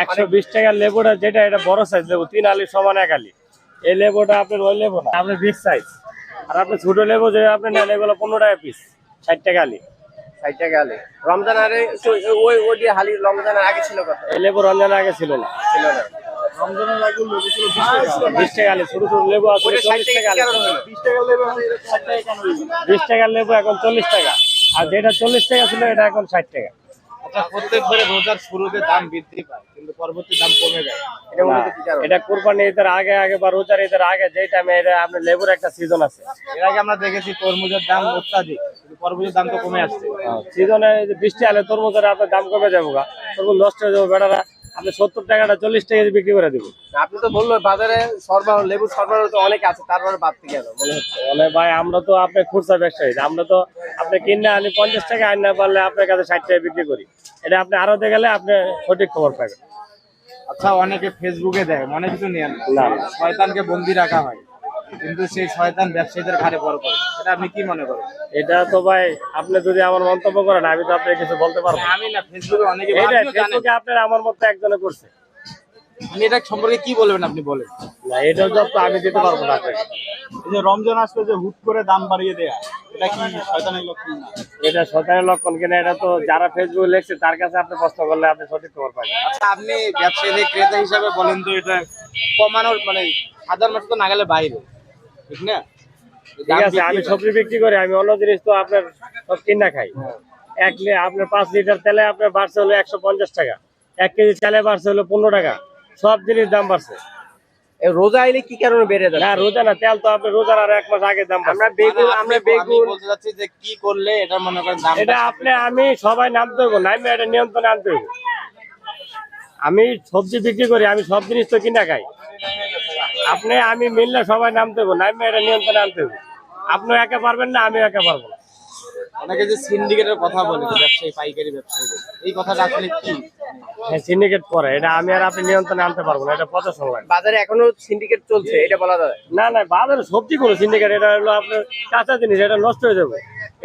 একশো বিশ টাকার লেবুটা যেটা এটা বড় সাইজ লেবু তিন আলি সমান এক আলি। এই লেবুটা আপনার ওই লেবু না আপনার বিগ সাইজ আর আপনি ছোট লেবু যে আপনি নেন এগুলো পনেরো টাকা পিস ষাট টাকা আলি। ষাট টাকা আলে। রমজান আরে ওই ওই হালি রমজানের আগে ছিল কত? এই লেবু রমজানের আগে ছিল না। ছিল না। রমজানের আগে লেবু ছিল টাকা। বিশ টাকা আলি। ছোট ছোট লেবু আছে টাকা টাকা এখন এটা ষাট টাকা বিশ টাকার লেবু এখন চল্লিশ টাকা। আর যেটা চল্লিশ টাকা ছিল এটা এখন ষাট টাকা। আচ্ছা প্রত্যেকবারে রোজার শুরুতে দাম বৃদ্ধি পায় কিন্তু পরবর্তী দাম কমে যায়। এটা কোরবানি ঈদের আগে আগে বা রোজার ঈদের আগে যে টাইমে এটা আপনার লেবুর একটা সিজন আছে। এর আগে আমরা দেখেছি তরমুজের দাম অত্যাধিক তরমুজের পরবর্তী দাম তো কমে আসছে। সিজনে বৃষ্টি আলে তরমুজের আপনার দাম কমে যাব তরমুজ নষ্ট হয়ে যাব বেটারা আপনি সত্তর টাকাটা চল্লিশ টাকা দিয়ে বিক্রি করে দিব। আপনি তো বলল বাজারে সরবরাহ লেবু সরবরাহ তো অনেক আছে তারপরে বাড়তি থেকে মনে হচ্ছে। ভাই আমরা তো আপনি খুচরা ব্যবসায়ী আমরা তো আপনি কিনে আনি পঞ্চাশ টাকা আনি না পারলে আপনার কাছে ষাট টাকা বিক্রি করি। এটা আপনি আরোতে গেলে আপনি সঠিক খবর পাবেন। আচ্ছা অনেকে ফেসবুকে দেয় মনে কিছু নিয়ে না। শয়তানকে বন্দি রাখা হয়। কিন্তু সেই শয়তান ব্যবসায়ীদের ঘাড়ে বড় করে। এটা আপনি কি মনে করেন? এটা তো ভাই আপনি যদি আমার মন্তব্য করেন আমি তো আপনাকে কিছু বলতে পারব আমি না ফেসবুকে অনেকে জানেন। ফেসবুকে আপনার আমার মতো একজনে করছে। আপনি এটা সম্পর্কে কি বলবেন আপনি বলেন। না এটার জব তো আমি দিতে পারব না আপনাকে। এই যে রমজান আসলে যে হুট করে দাম বাড়িয়ে দেয়া এটা কি শয়তানের লক্ষণ না? এটা সরকারের লক্ষণ কিনা এটা তো যারা ফেসবুকে লিখছে তার কাছে আপনি প্রশ্ন করলে আপনি সঠিক খবর পাবেন। আচ্ছা আপনি ব্যবসায়ীদের ক্রেতা হিসাবে বলেন তো এটা কমানোর মানে সাধারণ মানুষ তো নাগালে বাইরে। ঠিক না? ঠিক আছে আমি সবজি বিক্রি করি আমি অন্য জিনিস তো আপনার সব কিনা খাই। এক লি- আপনার পাঁচ লিটার তেলে আপনার বাড়ছে হলো একশো পঞ্চাশ টাকা। এক কেজি চালে বাড়ছে হলো পনেরো টাকা। সব জিনিস দাম বাড়ছে। রোজা আইলে কি কারণে বেড়ে না যাচ্ছে রোজা না তেল তো আপনি রোজার আর এক মাস আগে দাম আমরা বেগুন আমরা আমরা বেগুন বলতে চাচ্ছি যে কি করলে এটা মনে করেন দাম এটা আপনি আমি সবাই নামতে হইব নামে এটা নিয়ন্ত্রণে আনতে হইব। আমি সবজি বিক্রি করি আমি সব জিনিস তো কিনা খাই। আপনি আমি মিললে সবাই নামতে হইব নামে এটা নিয়ন্ত্রণে আনতে হইব আপনি একা পারবেন না আমি একা পারব না। অনেকে যে সিন্ডিকেটের কথা বলে ব্যবসায়ী পাইকারি ব্যবসায়ী এই কথাটা আসলে কি? সিন্ডিকেট করে এটা আমি আর আপনি নিয়ন্ত্রণে আনতে পারব না এটা পচা সময় বাজারে এখনও সিন্ডিকেট চলছে এটা বলা যায়? না না বাজারে সবজি কোনো সিন্ডিকেট এটা হলো আপনার কাঁচা জিনিস এটা নষ্ট হয়ে যাবে।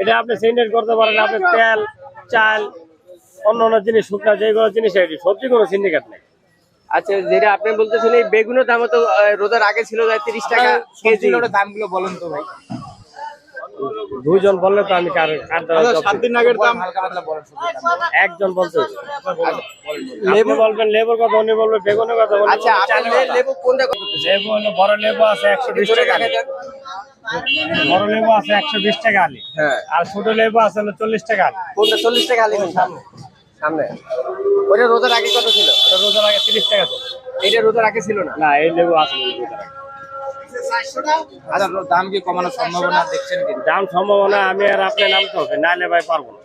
এটা আপনি সিন্ডিকেট করতে পারেন আপনি তেল চাল অন্য অন্য জিনিস শুকনা যেগুলো জিনিস সবজি কোনো সিন্ডিকেট নেই আচ্ছা যেটা আপনি বলতেছেন এই বেগুনের দাম তো রোজার আগে ছিল যায় তিরিশ টাকা কেজি। দামগুলো বলেন তো ভাই। দুইজন বললে তো আমি কার কার দ্বারা আচ্ছা, সাত দিন আগের দাম। একজন বলতে লেবু আপনি বলবেন লেবুর কথা উনি বলবে বেগুনের কথা আচ্ছা বলবে। আপনার চালের লে- কথা। লেবু কোনটা লেবু হলো বড় লেবু আছে একশো বিশ টাকা বড় লেবু আছে একশো বিশ টাকা আলি। হ্যাঁ। আর ছোট লেবু আছে হলো চল্লিশ টাকা আলি। কোনটা চল্লিশ টাকা আলি? কোনটা? সামনে। ওটা রোজার আগে কত ছিল? ওটা রোজার আগে তিরিশ টাকা তো এটা রোজার আগে ছিল না? না এই লেবু আসলে। আচ্ছা দাম কি কমানোর সম্ভাবনা দেখছেন কি দাম সম্ভাবনা আমি আর আপনি নামতে হবে না নেবাই পারব না।